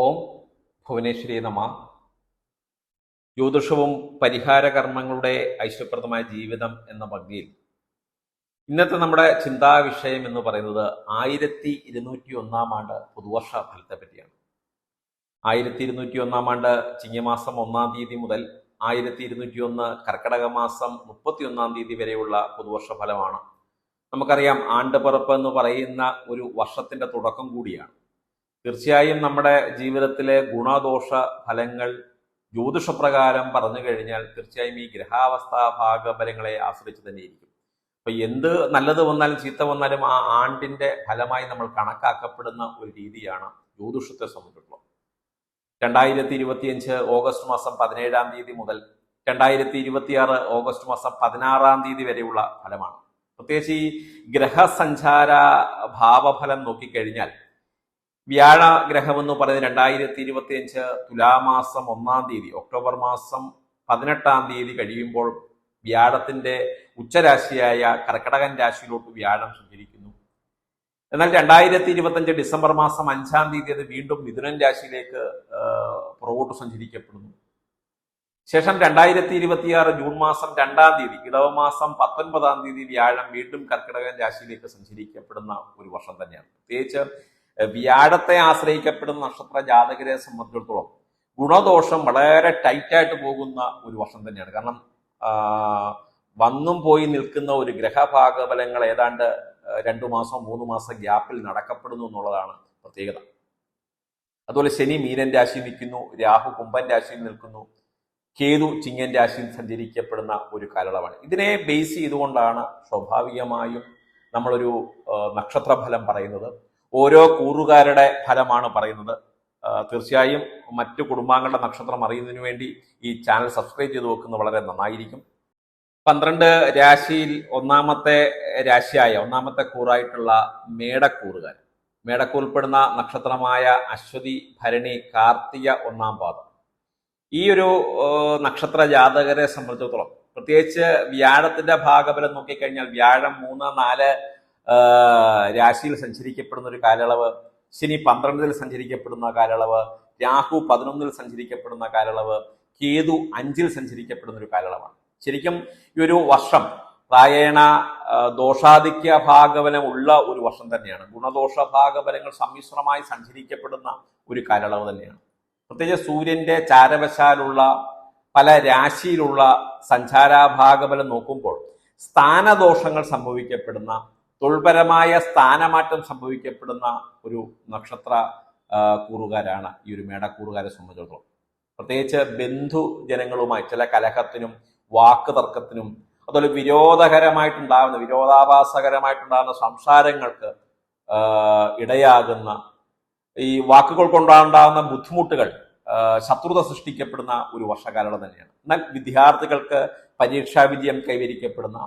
ഓം ഭുവനേശ്വരി നമ. ജ്യോതിഷവും പരിഹാര കർമ്മങ്ങളുടെ ഐശ്വര്യപ്രദമായ ജീവിതം എന്ന പങ്കിയിൽ ഇന്നത്തെ നമ്മുടെ ചിന്താ വിഷയം എന്ന് പറയുന്നത് ആയിരത്തി ഇരുന്നൂറ്റി ഒന്നാം ആണ്ട് പുതുവർഷ ഫലത്തെ പറ്റിയാണ്. ആയിരത്തി ഇരുന്നൂറ്റി ഒന്നാം ആണ്ട് ചിങ്ങമാസം ഒന്നാം തീയതി മുതൽ ആയിരത്തി ഇരുന്നൂറ്റി ഒന്ന് കർക്കടക മാസം മുപ്പത്തി ഒന്നാം തീയതി വരെയുള്ള പുതുവർഷ ഫലമാണ്. നമുക്കറിയാം ആണ്ടുപിറപ്പ് എന്ന് പറയുന്ന ഒരു വർഷത്തിന്റെ തുടക്കം കൂടിയാണ്. തീർച്ചയായും നമ്മുടെ ജീവിതത്തിലെ ഗുണദോഷ ഫലങ്ങൾ ജ്യോതിഷപ്രകാരം പറഞ്ഞു കഴിഞ്ഞാൽ തീർച്ചയായും ഈ ഗ്രഹാവസ്ഥാ ഭാഗഫലങ്ങളെ ആശ്രയിച്ച് തന്നെ ഇരിക്കും. അപ്പൊ എന്ത് നല്ലത് വന്നാലും ചീത്ത വന്നാലും ആ ആണ്ടിന്റെ ഫലമായി നമ്മൾ കണക്കാക്കപ്പെടുന്ന ഒരു രീതിയാണ് ജ്യോതിഷത്തെ സംബന്ധിച്ചിട്ടുള്ളത് രണ്ടായിരത്തി ഇരുപത്തിയഞ്ച് ഓഗസ്റ്റ് മാസം പതിനേഴാം തീയതി മുതൽ രണ്ടായിരത്തി ഇരുപത്തിയാറ് ഓഗസ്റ്റ് മാസം പതിനാറാം തീയതി വരെയുള്ള ഫലമാണ്. പ്രത്യേകിച്ച് ഈ ഗ്രഹസഞ്ചാര ഭാവഫലം നോക്കിക്കഴിഞ്ഞാൽ വ്യാഴ ഗ്രഹം എന്ന് പറയുന്നത് രണ്ടായിരത്തി ഇരുപത്തി അഞ്ച് തുലാമാസം ഒന്നാം തീയതി ഒക്ടോബർ മാസം പതിനെട്ടാം തീയതി കഴിയുമ്പോൾ വ്യാഴത്തിന്റെ ഉച്ചരാശിയായ കർക്കടകൻ രാശിയിലോട്ട് വ്യാഴം സഞ്ചരിക്കുന്നു. എന്നാൽ രണ്ടായിരത്തി ഇരുപത്തി അഞ്ച് ഡിസംബർ മാസം അഞ്ചാം തീയതി അത് വീണ്ടും മിഥുനൻ രാശിയിലേക്ക് പുറകോട്ട് സഞ്ചരിക്കപ്പെടുന്നു. ശേഷം രണ്ടായിരത്തി ഇരുപത്തിയാറ് ജൂൺ മാസം രണ്ടാം തീയതി ഇടവ മാസം പത്തൊൻപതാം തീയതി വ്യാഴം വീണ്ടും കർക്കിടകൻ രാശിയിലേക്ക് സഞ്ചരിക്കപ്പെടുന്ന ഒരു വർഷം തന്നെയാണ്. പ്രത്യേകിച്ച് വ്യാഴത്തെ ആശ്രയിക്കപ്പെടുന്ന നക്ഷത്ര ജാതകരെ സംബന്ധിച്ചിടത്തോളം ഗുണദോഷം വളരെ ടൈറ്റായിട്ട് പോകുന്ന ഒരു വർഷം തന്നെയാണ്. കാരണം വന്നും പോയി നിൽക്കുന്ന ഒരു ഗ്രഹഭാഗബലങ്ങൾ ഏതാണ്ട് രണ്ടു മാസം മൂന്ന് മാസം ഗ്യാപ്പിൽ നടക്കപ്പെടുന്നു എന്നുള്ളതാണ് പ്രത്യേകത. അതുപോലെ ശനി മീനൻ രാശിയിൽ നിൽക്കുന്നു രാഹു കുംഭൻ രാശിയിൽ നിൽക്കുന്നു കേതു ചിങ്ങൻ രാശിയിൽ സഞ്ചരിക്കപ്പെടുന്ന ഒരു കാലയളവാണ്. ഇതിനെ ബേസ് ചെയ്തുകൊണ്ടാണ് സ്വാഭാവികമായും നമ്മളൊരു നക്ഷത്രഫലം പറയുന്നത്. ഓരോ കൂറുകാരുടെ ഫലമാണ് പറയുന്നത്. തീർച്ചയായും മറ്റു കുടുംബാംഗങ്ങളുടെ നക്ഷത്രം അറിയുന്നതിന് വേണ്ടി ഈ ചാനൽ സബ്സ്ക്രൈബ് ചെയ്ത് വെക്കുന്നത് വളരെ നന്നായിരിക്കും. പന്ത്രണ്ട് രാശിയിൽ ഒന്നാമത്തെ രാശിയായ ഒന്നാമത്തെ കൂറായിട്ടുള്ള മേടക്കൂറുകാർ. മേടക്കൂൽപ്പെടുന്ന നക്ഷത്രമായ അശ്വതി ഭരണി കാർത്തിക ഒന്നാം പാദം. ഈ ഒരു നക്ഷത്ര ജാതകരെ സംബന്ധിച്ചിടത്തോളം പ്രത്യേകിച്ച് വ്യാഴത്തിന്റെ ഭാഗബലം നോക്കിക്കഴിഞ്ഞാൽ വ്യാഴം മൂന്ന് നാല് രാശിയിൽ സഞ്ചരിക്കപ്പെടുന്ന ഒരു കാലയളവ് ശനി പന്ത്രണ്ടിൽ സഞ്ചരിക്കപ്പെടുന്ന കാലയളവ് രാഹു പതിനൊന്നിൽ സഞ്ചരിക്കപ്പെടുന്ന കാലയളവ് കേതു അഞ്ചിൽ സഞ്ചരിക്കപ്പെടുന്ന ഒരു കാലയളവാണ്. ശരിക്കും ഈ ഒരു വർഷം പ്രായേണ ദോഷാധിക്യ ഭാഗബലം ഉള്ള ഒരു വർഷം തന്നെയാണ്. ഗുണദോഷ ഭാഗബലങ്ങൾ സമ്മിശ്രമായി സഞ്ചരിക്കപ്പെടുന്ന ഒരു കാലയളവ് തന്നെയാണ്. പ്രത്യേകിച്ച് സൂര്യന്റെ ചാരവശാലുള്ള പല രാശിയിലുള്ള സഞ്ചാരാഭാഗബലം നോക്കുമ്പോൾ സ്ഥാനദോഷങ്ങൾ സംഭവിക്കപ്പെടുന്ന തൊഴിൽപരമായ സ്ഥാനമാറ്റം സംഭവിക്കപ്പെടുന്ന ഒരു നക്ഷത്ര കൂറുകാരാണ് ഈ ഒരു മേടക്കൂറുകാരെ സംബന്ധിച്ചിടത്തോളം. പ്രത്യേകിച്ച് ബന്ധു ജനങ്ങളുമായി ചില കലഹത്തിനും വാക്ക് തർക്കത്തിനും അതുപോലെ വിരോധകരമായിട്ടുണ്ടാകുന്ന വിരോധാഭാസകരമായിട്ടുണ്ടാകുന്ന സംസാരങ്ങൾക്ക് ഇടയാകുന്ന ഈ വാക്കുകൾ കൊണ്ടുണ്ടാകുന്ന ബുദ്ധിമുട്ടുകൾ ശത്രുത സൃഷ്ടിക്കപ്പെടുന്ന ഒരു വർഷകാലം തന്നെയാണ്. എന്നാൽ വിദ്യാർത്ഥികൾക്ക് പരീക്ഷാ വിജയം കൈവരിക്കപ്പെടുന്ന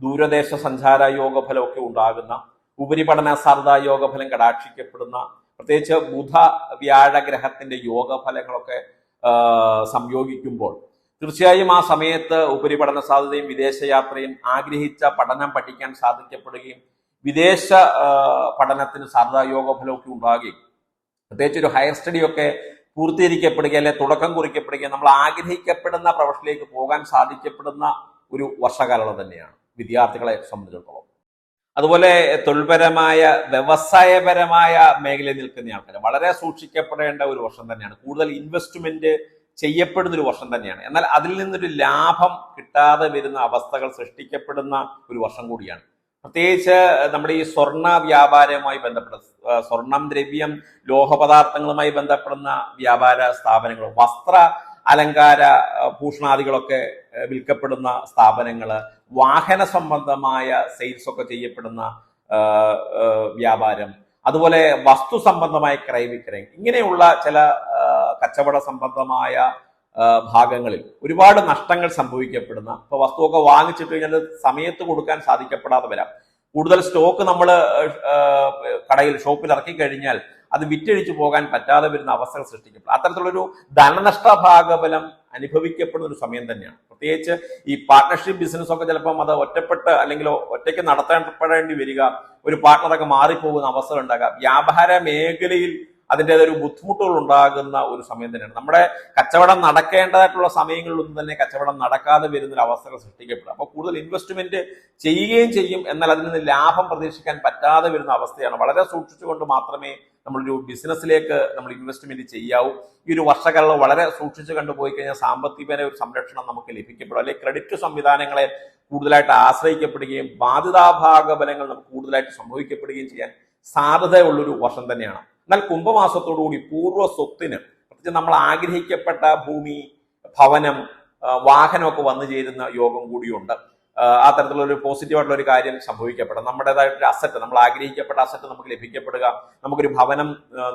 ദൂരദേശ സഞ്ചാര യോഗഫലമൊക്കെ ഉണ്ടാകുന്ന ഉപരിപഠന സാധ്യതാ യോഗഫലം കടാക്ഷിക്കപ്പെടുന്ന പ്രത്യേകിച്ച് ബുധ വ്യാഴ ഗ്രഹത്തിന്റെ യോഗഫലങ്ങളൊക്കെ സംയോഗിക്കുമ്പോൾ തീർച്ചയായും ആ സമയത്ത് ഉപരിപഠന സാധ്യതയും വിദേശയാത്രയും ആഗ്രഹിച്ച പഠനം പഠിക്കാൻ സാധിക്കപ്പെടുകയും വിദേശ പഠനത്തിന് സാധ്യതാ യോഗഫലമൊക്കെ ഉണ്ടാകുകയും പ്രത്യേകിച്ച് ഒരു ഹയർ സ്റ്റഡി ഒക്കെ പൂർത്തീകരിക്കപ്പെടുക അല്ലെ തുടക്കം കുറിക്കപ്പെടുകയും നമ്മൾ ആഗ്രഹിക്കപ്പെടുന്ന പ്രൊഫഷനിലേക്ക് പോകാൻ സാധിക്കപ്പെടുന്ന ഒരു വർഷകാലം തന്നെയാണ്. വിദ്യാർത്ഥികളെ സംബന്ധിച്ചിടത്തോളം. അതുപോലെ തൊഴിൽപരമായ വ്യവസായപരമായ മേഖലയിൽ നിൽക്കുന്ന ആൾക്കാർ വളരെ സൂക്ഷിക്കപ്പെടേണ്ട ഒരു വർഷം തന്നെയാണ്. കൂടുതൽ ഇൻവെസ്റ്റ്മെന്റ് ചെയ്യപ്പെടുന്ന ഒരു വർഷം തന്നെയാണ്. എന്നാൽ അതിൽ നിന്നൊരു ലാഭം കിട്ടാതെ വരുന്ന അവസ്ഥകൾ സൃഷ്ടിക്കപ്പെടുന്ന ഒരു വർഷം കൂടിയാണ്. പ്രത്യേകിച്ച് നമ്മുടെ ഈ സ്വർണ വ്യാപാരവുമായി ബന്ധപ്പെട്ട സ്വർണം ദ്രവ്യം ലോഹപദാർത്ഥങ്ങളുമായി ബന്ധപ്പെടുന്ന വ്യാപാര സ്ഥാപനങ്ങൾ വസ്ത്ര അലങ്കാര ഭൂഷണാദികളൊക്കെ വിൽക്കപ്പെടുന്ന സ്ഥാപനങ്ങൾ വാഹന സംബന്ധമായ സെയിൽസ് ഒക്കെ ചെയ്യപ്പെടുന്ന വ്യാപാരം അതുപോലെ വസ്തു സംബന്ധമായ ക്രയവിക്രയം ഇങ്ങനെയുള്ള ചില കച്ചവട സംബന്ധമായ ഭാഗങ്ങളിൽ ഒരുപാട് നഷ്ടങ്ങൾ സംഭവിക്കപ്പെടുന്ന ഇപ്പൊ വസ്തുവൊക്കെ വാങ്ങിച്ചിട്ട് കഴിഞ്ഞാൽ സമയത്ത് കൊടുക്കാൻ സാധിക്കപ്പെടാതെ വരാം. കൂടുതൽ സ്റ്റോക്ക് നമ്മൾ കടയിൽ ഷോപ്പിൽ ഇറക്കി കഴിഞ്ഞാൽ അത് വിറ്റഴിച്ചു പോകാൻ പറ്റാതെ വരുന്ന അവസ്ഥകൾ സൃഷ്ടിക്കപ്പെടും. അത്തരത്തിലുള്ളൊരു ധനനഷ്ട ഭാഗബലം അനുഭവിക്കപ്പെടുന്ന ഒരു സമയം തന്നെയാണ്. പ്രത്യേകിച്ച് ഈ പാർട്ട്ണർഷിപ്പ് ബിസിനസ് ഒക്കെ ചിലപ്പം അത് ഒറ്റപ്പെട്ട് അല്ലെങ്കിൽ ഒറ്റയ്ക്ക് നടത്തപ്പെടേണ്ടി വരിക ഒരു പാർട്ട്ണറൊക്കെ മാറിപ്പോകുന്ന അവസരം ഉണ്ടാകാം. വ്യാപാര മേഖലയിൽ അതിന്റെതൊരു ബുദ്ധിമുട്ടുകൾ ഉണ്ടാകുന്ന ഒരു സമയം തന്നെയാണ്. നമ്മുടെ കച്ചവടം നടക്കേണ്ടതായിട്ടുള്ള സമയങ്ങളിലൊന്നും തന്നെ കച്ചവടം നടക്കാതെ വരുന്ന ഒരു അവസ്ഥകൾ സൃഷ്ടിക്കപ്പെടും. അപ്പോൾ കൂടുതൽ ഇൻവെസ്റ്റ്മെന്റ് ചെയ്യുകയും ചെയ്യും. എന്നാൽ അതിൽ നിന്ന് ലാഭം പ്രതീക്ഷിക്കാൻ പറ്റാതെ വരുന്ന അവസ്ഥയാണ്. വളരെ സൂക്ഷിച്ചുകൊണ്ട് മാത്രമേ നമ്മളൊരു ബിസിനസ്സിലേക്ക് നമ്മൾ ഇൻവെസ്റ്റ്മെന്റ് ചെയ്യാവും. ഈ ഒരു വർഷകാലം വളരെ സൂക്ഷിച്ച് കണ്ടുപോയി കഴിഞ്ഞാൽ സാമ്പത്തികപരമായ ഒരു സംരക്ഷണം നമുക്ക് ലഭിക്കപ്പെടും. അല്ലെങ്കിൽ ക്രെഡിറ്റ് സംവിധാനങ്ങളെ കൂടുതലായിട്ട് ആശ്രയിക്കപ്പെടുകയും ബാധിതാഭാഗബലങ്ങൾ നമുക്ക് കൂടുതലായിട്ട് സംഭവിക്കപ്പെടുകയും ചെയ്യാൻ സാധ്യതയുള്ളൊരു വർഷം തന്നെയാണ്. എന്നാൽ കുംഭമാസത്തോടുകൂടി പൂർവ സ്വത്തിന് പ്രത്യേകിച്ച് നമ്മൾ ആഗ്രഹിക്കപ്പെട്ട ഭൂമി ഭവനം വാഹനമൊക്കെ വന്നു ചേരുന്ന യോഗം കൂടിയുണ്ട്. ആ, തരത്തിലുള്ള ഒരു പോസിറ്റീവ് ആയിട്ടുള്ള ഒരു കാര്യം സംഭവിക്കപ്പെടാം. നമ്മുടേതായിട്ടൊരു അസറ്റ് നമ്മൾ ആഗ്രഹിക്കപ്പെട്ട അസറ്റ് നമുക്ക് ലഭിക്കപ്പെടുക നമുക്കൊരു ഭവനം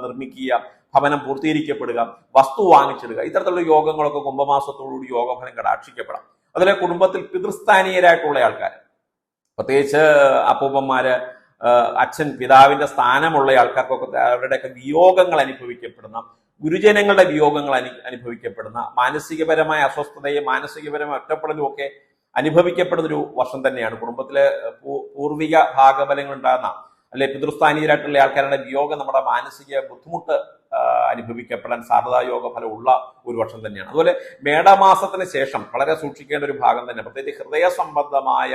നിർമ്മിക്കുക ഭവനം പൂർത്തീകരിക്കപ്പെടുക വസ്തു വാങ്ങിച്ചിടുക ഇത്തരത്തിലുള്ള യോഗങ്ങളൊക്കെ കുംഭമാസത്തോടുകൂടി യോഗഫലം കടാക്ഷിക്കപ്പെടാം. അതിലെ കുടുംബത്തിൽ പിതൃസ്ഥാനീയരായിട്ടുള്ള ആൾക്കാർ പ്രത്യേകിച്ച് അപ്പൂപ്പന്മാര് അച്ഛൻ പിതാവിന്റെ സ്ഥാനമുള്ള ആൾക്കാർക്കൊക്കെ അവരുടെയൊക്കെ വിയോഗങ്ങൾ അനുഭവിക്കപ്പെടുന്ന ഗുരുജനങ്ങളുടെ വിയോഗങ്ങൾ അനു അനുഭവിക്കപ്പെടുന്ന മാനസികപരമായ അസ്വസ്ഥതയും മാനസികപരമായ ഒറ്റപ്പെടലും ഒക്കെ അനുഭവിക്കപ്പെടുന്ന ഒരു വർഷം തന്നെയാണ്. കുടുംബത്തിലെ പൂർവിക ഭാഗബലങ്ങൾ ഉണ്ടാകുന്ന അല്ലെ പിതൃസ്ഥാനീയരായിട്ടുള്ള ആൾക്കാരുടെ വിയോഗം നമ്മുടെ മാനസിക ബുദ്ധിമുട്ട് അനുഭവിക്കപ്പെടാൻ അനുഭവിക്കപ്പെടാൻ സാധ്യതായോഗ ഫലം ഉള്ള ഒരു വർഷം തന്നെയാണ്. അതുപോലെ മേടമാസത്തിന് ശേഷം വളരെ സൂക്ഷിക്കേണ്ട ഒരു ഭാഗം തന്നെ പ്രത്യേകിച്ച് ഹൃദയ സംബന്ധമായ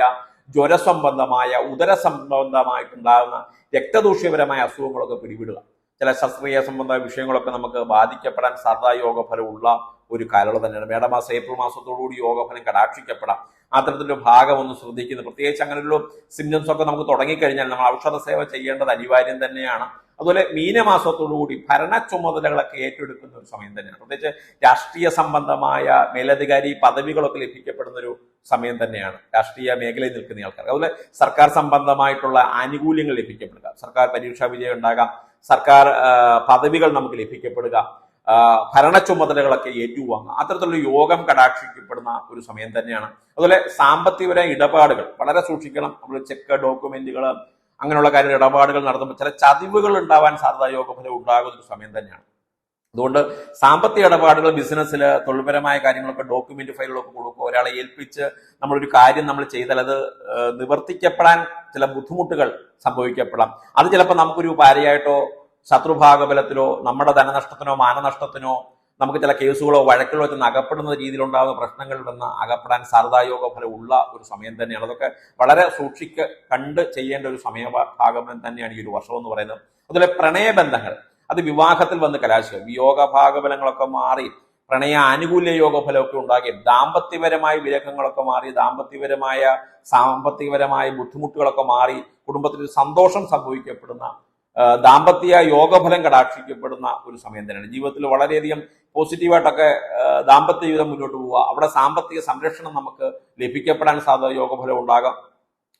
ജ്വര സംബന്ധമായ ഉദര സംബന്ധമായിട്ടുണ്ടാകുന്ന രക്തദൂഷ്യപരമായ അസുഖങ്ങളൊക്കെ പിടിവിടുക ചില ശസ്ത്രീയ സംബന്ധമായ വിഷയങ്ങളൊക്കെ നമുക്ക് ബാധിക്കപ്പെടാൻ സാധാ യോഗഫലമുള്ള ഒരു കാലയളവ് തന്നെയാണ്. മേടമാസം ഏപ്രിൽ മാസത്തോടുകൂടി യോഗഫലം കടാക്ഷിക്കപ്പെടാം. അത്തരത്തിലൊരു ഭാഗം ഒന്ന് ശ്രദ്ധിക്കുന്നത് പ്രത്യേകിച്ച് അങ്ങനെയുള്ള സിംറ്റംസ് ഒക്കെ നമുക്ക് തുടങ്ങിക്കഴിഞ്ഞാൽ നമ്മൾ ഔഷധ സേവ ചെയ്യേണ്ടത് അനിവാര്യം തന്നെയാണ്. അതുപോലെ മീനമാസത്തോടുകൂടി ഭരണ ചുമതലകളൊക്കെ ഏറ്റെടുക്കുന്ന ഒരു സമയം തന്നെയാണ്. പ്രത്യേകിച്ച് രാഷ്ട്രീയ സംബന്ധമായ മേലധികാരി പദവികളൊക്കെ ലഭിക്കപ്പെടുന്ന ഒരു സമയം തന്നെയാണ്. രാഷ്ട്രീയ മേഖലയിൽ നിൽക്കുന്ന ആൾക്കാർ അതുപോലെ സർക്കാർ സംബന്ധമായിട്ടുള്ള ആനുകൂല്യങ്ങൾ ലഭിക്കപ്പെടുക. സർക്കാർ പരീക്ഷാ വിജയം ഉണ്ടാകാം. സർക്കാർ പദവികൾ നമുക്ക് ലഭിക്കപ്പെടുക. ഭരണ ചുമതലകളൊക്കെ ഏറ്റുവാങ്ങുക. അത്തരത്തിലുള്ള യോഗം കടാക്ഷിക്കപ്പെടുന്ന ഒരു സമയം തന്നെയാണ്. അതുപോലെ സാമ്പത്തികപരമായ ഇടപാടുകൾ വളരെ സൂക്ഷിക്കണം. നമ്മൾ ചെക്ക് ഡോക്യുമെന്റുകൾ അങ്ങനെയുള്ള കാര്യ ഇടപാടുകൾ നടത്തുമ്പോൾ ചില ചതിവുകൾ ഉണ്ടാവാൻ സാധ്യത യോഗഫലം ഉണ്ടാകുന്ന ഒരു സമയം തന്നെയാണ്. അതുകൊണ്ട് സാമ്പത്തിക ഇടപാടുകൾ ബിസിനസ്സിൽ തൊഴിൽപരമായ കാര്യങ്ങളൊക്കെ ഡോക്യുമെന്റ് ഫയലുകളൊക്കെ കൊടുക്കുക ഒരാളെ ഏൽപ്പിച്ച് നമ്മളൊരു കാര്യം നമ്മൾ ചെയ്താൽ അത് നിവർത്തിക്കപ്പെടാൻ ചില ബുദ്ധിമുട്ടുകൾ സംഭവിക്കപ്പെടാം. അത് ചിലപ്പോൾ നമുക്കൊരു ഭാര്യയായിട്ടോ ശത്രുഭാഗബലത്തിലോ നമ്മുടെ ധനനഷ്ടത്തിനോ മാനനഷ്ടത്തിനോ നമുക്ക് ചില കേസുകളോ വഴക്കുകളോ ചെന്ന് അകപ്പെടുന്ന രീതിയിലുണ്ടാകുന്ന പ്രശ്നങ്ങളിൽ നിന്ന് അകപ്പെടാൻ സാധ്യതായോഗ ഫലം ഉള്ള ഒരു സമയം തന്നെയാണ്. അതൊക്കെ വളരെ സൂക്ഷിക്ക കണ്ട് ചെയ്യേണ്ട ഒരു സമയഭാഗം തന്നെയാണ് ഈ ഒരു വർഷം എന്ന് പറയുന്നത്. അതുപോലെ പ്രണയബന്ധങ്ങൾ. അത് വിവാഹത്തിൽ വന്ന് കലാശിക്കും വിയോഗ ഭാഗബലങ്ങളൊക്കെ മാറി പ്രണയ ആനുകൂല്യ യോഗഫലമൊക്കെ ഉണ്ടാക്കി ദാമ്പത്യപരമായ വിരഹങ്ങളൊക്കെ മാറി ദാമ്പത്യപരമായ സാമ്പത്തികപരമായ ബുദ്ധിമുട്ടുകളൊക്കെ മാറി കുടുംബത്തിൽ സന്തോഷം സംഭവിക്കപ്പെടുന്ന ദാമ്പത്യ യോഗഫലം കടാക്ഷിക്കപ്പെടുന്ന ഒരു സമയം തന്നെയാണ്. ജീവിതത്തിൽ വളരെയധികം പോസിറ്റീവായിട്ടൊക്കെ ദാമ്പത്യ ജീവിതം മുന്നോട്ട് പോവുക. അവിടെ സാമ്പത്തിക സംരക്ഷണം നമുക്ക് ലഭിക്കപ്പെടാൻ സാധ്യത യോഗഫലം ഉണ്ടാകാം.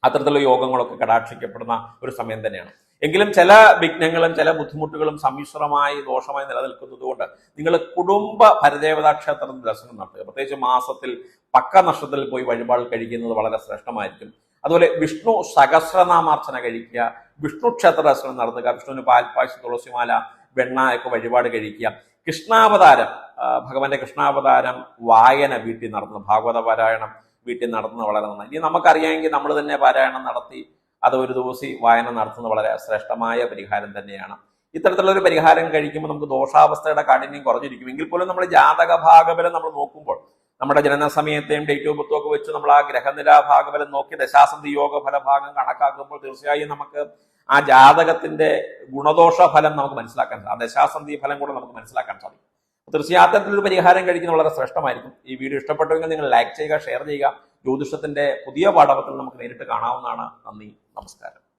അത്തരത്തിലുള്ള യോഗങ്ങളൊക്കെ കടാക്ഷിക്കപ്പെടുന്ന ഒരു സമയം തന്നെയാണ്. എങ്കിലും ചില വിഘ്നങ്ങളും ചില ബുദ്ധിമുട്ടുകളും സമ്മിശ്രമായി ദോഷമായി നിലനിൽക്കുന്നത് കൊണ്ട് നിങ്ങൾ കുടുംബ പരദേവതാ ക്ഷേത്രത്തിൽ ദർശനം നടത്തുക. പ്രത്യേകിച്ച് മാസത്തിൽ പക്ക നക്ഷത്രത്തിൽ പോയി വഴിപാട് കഴിക്കുന്നത് വളരെ ശ്രേഷ്ഠമായിരിക്കും. അതുപോലെ വിഷ്ണു സഹസ്രനാമാർച്ചന കഴിക്കുക വിഷ്ണു ക്ഷേത്ര ദർശനം നടത്തുക. വിഷ്ണുവിന് പാൽപ്പാശി തുളസിമാല വെണ്ണ ഒക്കെ വഴിപാട് കഴിക്കുക. കൃഷ്ണാവതാരം ഭഗവാന്റെ കൃഷ്ണാവതാരം വായന വീട്ടിൽ നടത്തുന്നു. ഭാഗവത പാരായണം വീട്ടിൽ നടത്തുന്നത് വളരെ നന്നായി. ഇനി നമുക്കറിയാമെങ്കിൽ നമ്മൾ തന്നെ പാരായണം നടത്തി അത് ഒരു ദിവസം വായന നടത്തുന്നത് വളരെ ശ്രേഷ്ഠമായ പരിഹാരം തന്നെയാണ്. ഇത്തരത്തിലുള്ള ഒരു പരിഹാരം കഴിക്കുമ്പോൾ നമുക്ക് ദോഷാവസ്ഥയുടെ കാഠിന്യം കുറഞ്ഞിരിക്കും. എങ്കിൽ പോലും നമ്മൾ ജാതക ഭാഗബലം നമ്മൾ നോക്കുമ്പോൾ നമ്മുടെ ജനന സമയത്തെയും ഡേറ്റ് ഓഫ് ഒക്കെ വെച്ച് നമ്മൾ ആ ഗ്രഹനില ഭാഗഫലം നോക്കി ദശാസന്ധി യോഗ ഫലഭാഗം കണക്കാക്കുമ്പോൾ തീർച്ചയായും നമുക്ക് ആ ജാതകത്തിന്റെ ഗുണദോഷ ഫലം നമുക്ക് മനസ്സിലാക്കാൻ ആ ദശാസന്ധി ഫലം കൂടെ നമുക്ക് മനസ്സിലാക്കാൻ സാധിക്കും. തീർച്ചയായും അത്തരത്തിലൊരു പരിഹാരം കഴിക്കുന്ന വളരെ ശ്രേഷ്ഠമായിരിക്കും. ഈ വീഡിയോ ഇഷ്ടപ്പെട്ടുവെങ്കിൽ നിങ്ങൾ ലൈക്ക് ചെയ്യുക ഷെയർ ചെയ്യുക. ജ്യോതിഷത്തിന്റെ പുതിയ പാഠപത്തിൽ നമുക്ക് നേരിട്ട് കാണാവുന്നതാണ്. നന്ദി നമസ്കാരം.